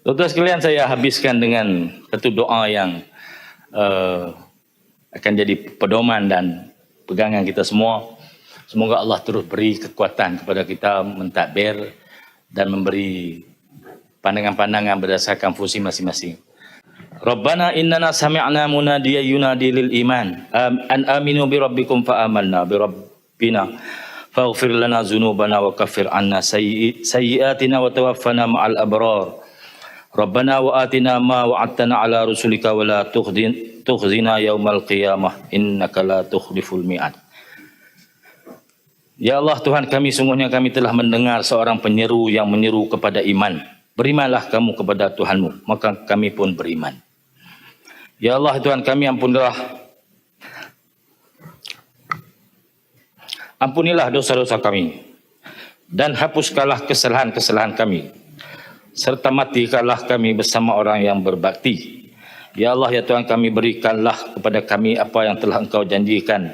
Tuan-tuan sekalian saya habiskan dengan satu doa yang uh, akan jadi pedoman dan pegangan kita semua. Semoga Allah terus beri kekuatan kepada kita mentadbir dan memberi pandangan-pandangan berdasarkan fungsi masing-masing. Rabbana innana sami'na munadiyan yunadi lil iman an aminu bi rabbikum fa amanna bi rabbina faghfir lana dhunubana wa kaffir anna sayyi- sayyi'atina wa tawaffana ma'al abrar Atina ma wa'adtana ala rusulika wa la tukhdin tukhzina yaumal qiyamah. Innaka la tukhliful mi'ad. Ya Allah Tuhan kami sungguhnya kami telah mendengar seorang penyeru yang menyeru kepada iman. Berimanlah kamu kepada Tuhanmu, maka kami pun beriman. Ya Allah Tuhan kami ampunilah Ampunilah dosa-dosa kami. Dan hapuskanlah kesalahan-kesalahan kami serta matikanlah kami bersama orang yang berbakti. Ya Allah ya Tuhan kami berikanlah kepada kami apa yang telah Engkau janjikan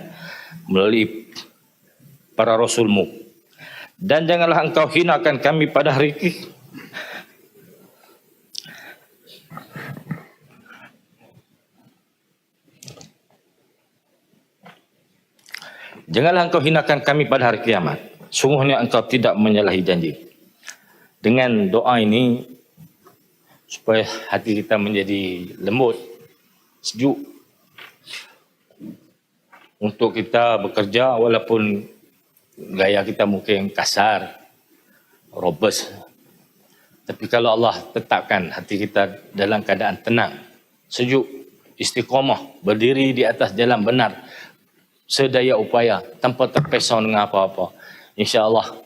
melalui para rasulmu dan janganlah engkau hinakan kami pada hari ini Janganlah engkau hinakan kami pada hari kiamat. Sungguhnya engkau tidak menyalahi janji. Dengan doa ini supaya hati kita menjadi lembut, sejuk untuk kita bekerja walaupun gaya kita mungkin kasar, robust. Tapi kalau Allah tetapkan hati kita dalam keadaan tenang, sejuk, istiqamah, berdiri di atas jalan benar, sedaya upaya tanpa terpesong dengan apa-apa. InsyaAllah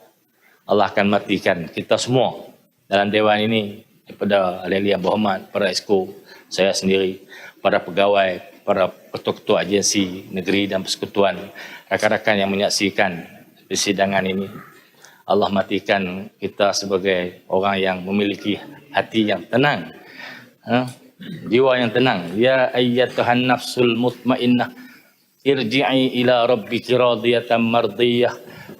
Allah akan matikan kita semua dalam dewan ini ahli yang berhormat, para esko, saya sendiri, para pegawai, para ketua-ketua agensi negeri dan persekutuan, rakan-rakan yang menyaksikan persidangan ini. Allah matikan kita sebagai orang yang memiliki hati yang tenang. Ha? Jiwa yang tenang. Ya ayyatuhan nafsul mutmainnah irji'i ila rabbiki radiyatan mardiyah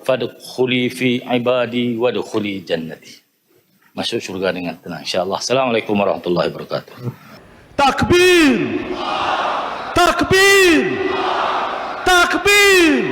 fadkhuli fi ibadi wadkhuli jannati. Masuk syurga dengan tenang insyaallah. Assalamualaikum warahmatullahi wabarakatuh. takbir, takbir, takbir.